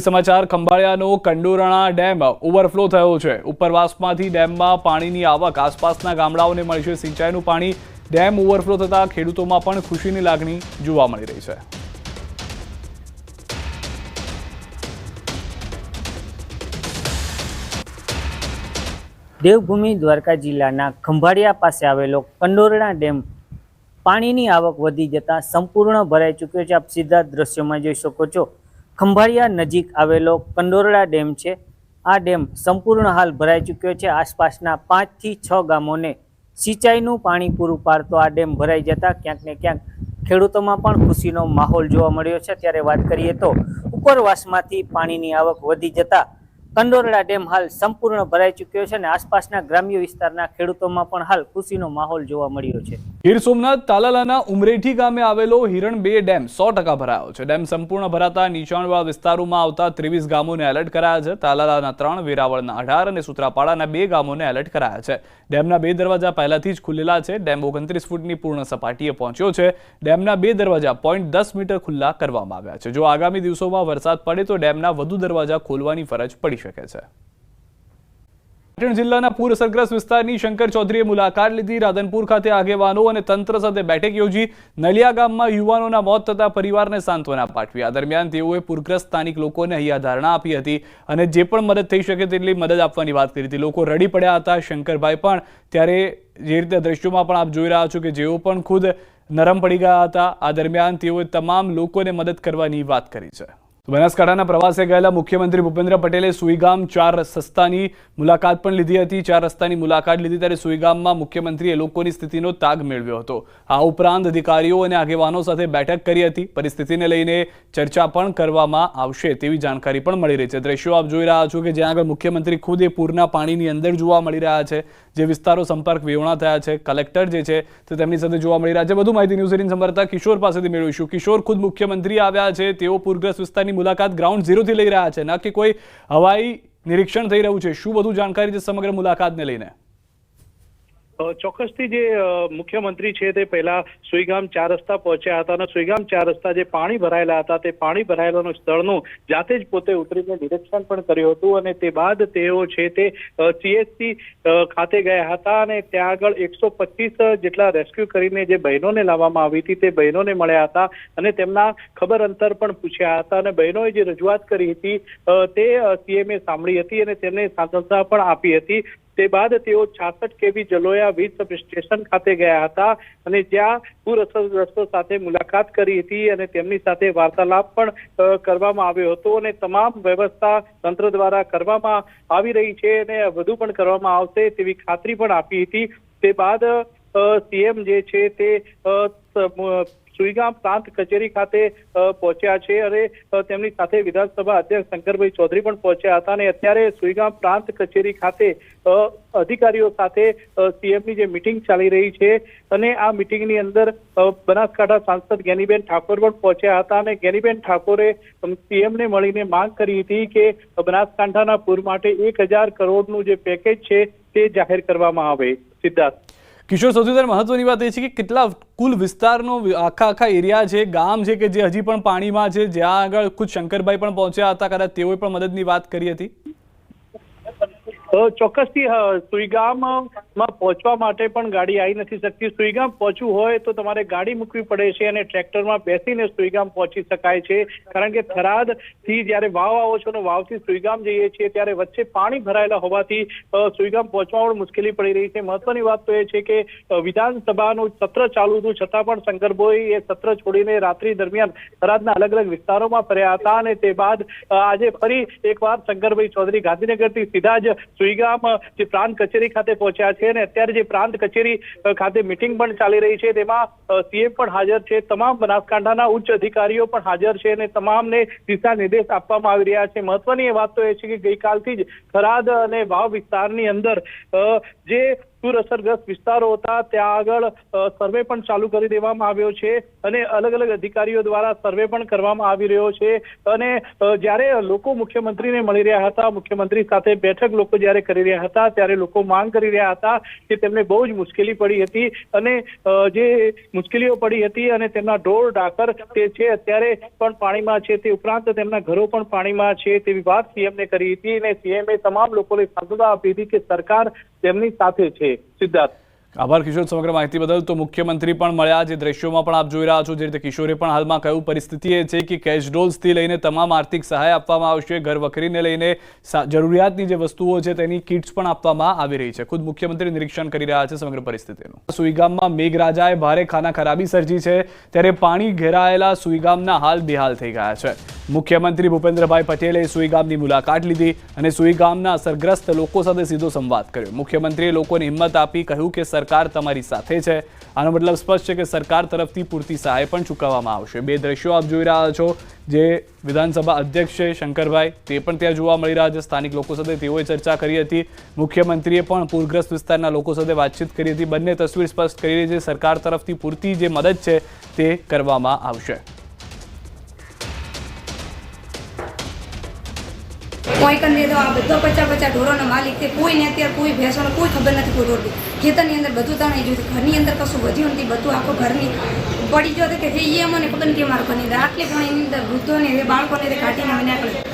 સમાચાર, ખંભાળિયાનો Kandorana dam overflow થયો છે. ઉપરવાસમાંથી ડેમમાં પાણીની આવક. આસપાસના ગામડાઓને મળી છે સિંચાઈનું પાણી. ડેમ ઓવરફ્લો થતાં ખેડૂતોમાં પણ ખુશીની લાગણી જોવા મળી રહી છે. દેવભૂમિ દ્વારકા જિલ્લાના ખંભાળિયા પાસે આવેલો કંડોરણા ડેમ પાણીની આવક વધી જતાં સંપૂર્ણ ભરાઈ ચૂક્યો છે. આપ સીધા દ્રશ્યોમાં જોઈ શકો છો. ખંભાળિયા નજીક આવેલો કંડોરડા ડેમ છે. આ ડેમ સંપૂર્ણ હાલ ભરાઈ ચૂક્યો છે. આસપાસના પાંચથી છ ગામોને સિંચાઈનું પાણી પૂરું પાડતો આ ડેમ ભરાઈ જતા ક્યાંક ને ક્યાંક ખેડૂતોમાં પણ ખુશીનો માહોલ જોવા મળ્યો છે. ત્યારે વાત કરીએ તો ઉપરવાસમાંથી પાણીની આવક વધી જતા કંડોરડા ડેમ હાલ સંપૂર્ણ ભરાઈ ચૂક્યો છે અને આસપાસના ગ્રામ્ય વિસ્તારના ખેડૂતોમાં પણ હાલ ખુશીનો માહોલ જોવા મળ્યો છે. ગીર સોમનાથ તાલાલાના ઉમરેઠી ગામે આવેલો હિરણ બે ડેમ સો ટકા ભરાયો છે. ડેમ સંપૂર્ણ ભરાતા નીચાણવાળા વિસ્તારોમાં આવતા ત્રેવીસ ગામોને એલર્ટ કરાયા છે. તાલાલાના ત્રણ, વેરાવળના અઢાર અને સુત્રાપાડાના બે ગામોને એલર્ટ કરાયા છે. ડેમના બે દરવાજા પહેલાથી જ ખુલેલા છે. ડેમ ઓગણત્રીસ ફૂટની પૂર્ણ સપાટીએ પહોંચ્યો છે. ડેમના બે દરવાજા પોઈન્ટ દસ મીટર ખુલ્લા કરવામાં આવ્યા છે. જો આગામી દિવસોમાં વરસાદ પડે તો ડેમના વધુ દરવાજા ખોલવાની ફરજ પડી શકે છે. પાટણ જિલ્લાના પૂર અસરગ્રસ્ત વિસ્તારની શંકર ચૌધરીએ મુલાકાત લીધી. રાધનપુર ખાતે આગેવાનો અને તંત્ર સાથે બેઠક યોજી. નલિયા ગામમાં યુવાનોના મોત થતા પરિવારને સાંત્વના પાઠવી આ દરમિયાન તેઓએ પૂરગ્રસ્ત સ્થાનિક લોકોને અહીંયા ધારણા આપી હતી અને જે પણ મદદ થઈ શકે તેટલી મદદ આપવાની વાત કરી હતી. લોકો રડી પડ્યા હતા. શંકરભાઈ પણ ત્યારે જે રીતે દ્રશ્યોમાં પણ આપ જોઈ રહ્યા છો કે જેઓ પણ ખુદ નરમ પડી ગયા હતા. આ દરમિયાન તેઓએ તમામ લોકોને મદદ કરવાની વાત કરી છે. બનાસકાંઠાના પ્રવાસે ગયેલા મુખ્યમંત્રી ભૂપેન્દ્ર પટેલે સુઈગામ ચાર રસ્તાની મુલાકાત પણ લીધી હતી. ચાર રસ્તાની મુલાકાત લીધી ત્યારે સુઈગામમાં મુખ્યમંત્રીએ લોકોની સ્થિતિનો તાગ મેળવ્યો હતો. આ ઉપરાંત અધિકારીઓ અને આગેવાનો સાથે બેઠક કરી હતી. પરિસ્થિતિને લઈને ચર્ચા પણ કરવામાં આવશે તેવી જાણકારી પણ મળી રહી છે. દ્રશ્યો આપ જોઈ રહ્યા છો કે જ્યાં આગળ મુખ્યમંત્રી ખુદ એ પૂરના પાણીની અંદર જોવા મળી રહ્યા છે. જે વિસ્તારો સંપર્ક વિહોણા થયા છે, કલેક્ટર જે છે તે તેમની સાથે જોવા મળી રહ્યા છે. વધુ માહિતી ન્યૂઝ એટીન સંવાદદાતા કિશોર પાસેથી મેળવીશું. કિશોર, ખુદ મુખ્યમંત્રી આવ્યા છે, તેઓ પૂરગ્રસ્ત વિસ્તારની મુલાકાત ગ્રાઉન્ડ ઝીરોથી લઈ રહ્યા છે. ન કે કોઈ હવાઈ નિરીક્ષણ થઈ રહ્યું છે. શું બધું જાણકારી છે સમગ્ર મુલાકાતને લઈને? ચોક્કસથી જે મુખ્યમંત્રી છે તે પહેલા સુઈગામ ચાર રસ્તા પહોંચ્યા હતા અને સુઈગામ ચાર રસ્તા જે પાણી ભરાયેલા હતા તે પાણી ભરાયેલાનું સ્થળનું જાતે જ પોતે ઉતરીને નિરીક્ષણ પણ કર્યું હતું અને તે બાદ તેઓ છે તે સીએચસી ખાતે ગયા હતા અને ત્યાં આગળ એકસો પચીસ જેટલા રેસ્ક્યુ કરીને જે બહેનોને લાવવામાં આવી હતી તે બહેનોને મળ્યા હતા અને તેમના ખબર અંતર પણ પૂછ્યા હતા અને બહેનોએ જે રજૂઆત કરી હતી તે સીએમએ સાંભળી હતી અને તેમને સાંસદતા પણ આપી હતી. તે બાદ તેઓ છાસઠ કેવી જલોયા વીજ સબ સ્ટેશન ખાતે ગયા હતા અને જ્યાં પૂરઅસરગ્રસ્તો સાથે મુલાકાત કરી હતી અને તેમની સાથે વાર્તાલાપ પણ કરવામાં આવ્યો હતો અને તમામ વ્યવસ્થા તંત્ર દ્વારા કરવામાં આવી રહી છે અને વધુ પણ કરવામાં આવશે તેવી ખાતરી પણ આપી હતી. તે બાદ સીએમ જે છે તે સુઈગામ પ્રાંત કચેરી ખાતે પહોંચ્યા છે અને તેમની સાથે વિધાનસભા અધ્યક્ષ શંકરભાઈ ચૌધરી પણ પહોંચ્યા હતા અને અત્યારે સુઈગામ પ્રાંત કચેરી ખાતે અધિકારીઓ સાથે સીએમની જે મિટિંગ ચાલી રહી છે અને આ મિટિંગની અંદર બનાસકાંઠા સાંસદ ગેનીબેન ઠાકોર પણ પહોંચ્યા હતા અને ગેનીબેન ઠાકોરે સીએમને મળીને માંગ કરી હતી કે બનાસકાંઠાના પૂર માટે એક હજાર કરોડનું જે પેકેજ છે તે જાહેર કરવામાં આવે. સિદ્ધાર્થ. કિશોર સૌથી વધારે મહત્વની વાત એ છે કે કેટલા કુલ વિસ્તારનો આખા આખા એરિયા છે, ગામ છે કે જે હજી પણ પાણીમાં છે, જ્યાં આગળ ખુદ શંકરભાઈ પણ પહોંચ્યા હતા, કદાચ તેઓએ પણ મદદની વાત કરી હતી? ચોક્કસથી સુઈગામમાં પહોંચવા માટે પણ ગાડી આવી નથી શકતી. સુઈગામ પહોંચવું હોય તો તમારે ગાડી મૂકવી પડે છે અને ટ્રેક્ટરમાં બેસીને સુઈગામ પહોંચી શકાય છે. કારણ કે થરાદથી જ્યારે વાવ આવો છો અને વાવથી સુઈગામ જઈએ છીએ, ત્યારે વચ્ચે પાણી ભરાયેલા હોવાથી સુઈગામ પહોંચવામાં મુશ્કેલી પડી રહી છે. મહત્વની વાત તો એ છે કે વિધાનસભાનું સત્ર ચાલુ હતું. છતાં પણ શંકરભાઈ એ સત્ર છોડીને રાત્રિ દરમિયાન થરાદના અલગ અલગ વિસ્તારોમાં ફર્યા હતા અને તે બાદ આજે ફરી એકવાર શંકરભાઈ ચૌધરી ગાંધીનગરથી સીધા જ સુઈગામ જે પ્રાંત કચેરી ખાતે પહોંચ્યા છે અને અત્યારે જે પ્રાંત કચેરી ખાતે મિટિંગ પણ ચાલી રહી છે. તેમાં સીએમ પણ હાજર છે. તમામ બનાસકાંઠાના ઉચ્ચ અધિકારીઓ પણ હાજર છે અને તમામને દિશા નિર્દેશ આપવામાં આવી રહ્યા છે. મહત્વની વાત તો એ છે કે ગઈકાલથી જ થરાદ અને વાવ વિસ્તારની અંદર જે પૂર અસરગ્રસ્ત વિસ્તારો હતા, ત્યાં આગળ સર્વે પણ ચાલુ કરી દેવામાં આવ્યો છે અને અલગ અલગ અધિકારીઓ દ્વારા સર્વે પણ કરવામાં આવી રહ્યો છે અને જ્યારે લોકો મુખ્યમંત્રીને મળી રહ્યા હતા, મુખ્યમંત્રી સાથે બેઠક લોકો જ્યારે કરી રહ્યા હતા, ત્યારે લોકો માંગ કરી રહ્યા હતા કે તેમને બહુ જ મુશ્કેલી પડી હતી અને જે મુશ્કેલીઓ પડી હતી અને તેમના ઢોર ડાકર તે છે અત્યારે પણ પાણીમાં છે તે ઉપરાંત તેમના ઘરો પણ પાણીમાં છે તેવી વાત સીએમને કરી હતી અને સીએમએ તમામ લોકોને સાંત્વના આપી હતી કે સરકાર તેમની સાથે છે. સિદ્ધાર્થ આભાર કિશોર, સમગ્ર માહિતી બદલ. તો મુખ્યમંત્રી પણ મળ્યા. જે દ્રશ્યોમાં પણ આપ જોઈ રહ્યા છો, જે રીતે કિશોરે પણ હાલમાં કહ્યું, પરિસ્થિતિ એ છે કે કેશ ડોલ્સથી લઈને તમામ આર્થિક સહાય આપવામાં આવશે. ઘર વખરીને લઈને જરૂરિયાતની જે વસ્તુઓ છે તેની કિટ્સ પણ આપવામાં આવી રહી છે. ખુદ મુખ્યમંત્રી નિરીક્ષણ કરી રહ્યા છે સમગ્ર પરિસ્થિતિનું. સુઈગામમાં મેઘરાજાએ ભારે ખાના ખરાબી સર્જી છે. ત્યારે પાણી ઘેરાયેલા સુઈગામના હાલ બેહાલ થઈ ગયા છે. મુખ્યમંત્રી ભૂપેન્દ્રભાઈ પટેલે સુઈગામની મુલાકાત લીધી અને સુઈગામના અસરગ્રસ્ત લોકો સાથે સીધો સંવાદ કર્યો. મુખ્યમંત્રીએ લોકોને હિંમત આપી કહ્યું કે સરકાર તમારી સાથે છે. આનો મતલબ સ્પષ્ટ છે કે સરકાર તરફથી પૂરતી સહાય પણ ચૂકવવામાં આવશે. બે દ્રશ્યો આપ જોઈ રહ્યા છો. જે વિધાનસભા અધ્યક્ષ છે શંકરભાઈ, તે પણ ત્યાં જોવા મળી રહ્યા છે. સ્થાનિક લોકો સાથે તેઓએ ચર્ચા કરી હતી. મુખ્યમંત્રીએ પણ પૂરગ્રસ્ત વિસ્તારના લોકો સાથે વાતચીત કરી હતી. બંને તસવીર સ્પષ્ટ કરી છે. સરકાર તરફથી પૂરતી જે મદદ છે તે કરવામાં આવશે. કોઈ કરી દે તો આ બધો પચાસ પચાસ ઢોરોનો માલિક છે, કોઈને અત્યારે કોઈ ભેંસોને કોઈ ખબર નથી કોઈ ઢોરની ખેતરની અંદર બધું તણાઈ ગયું ઘરની અંદર કશું વધ્યું નથી, બધું આખું ઘરની પડી ગયો કે એ મને ખબર નથી મારું ઘરની અંદર. આટલી પણ એની અંદર વૃદ્ધોને બાળકોને કાઢીને અમે નાખેલું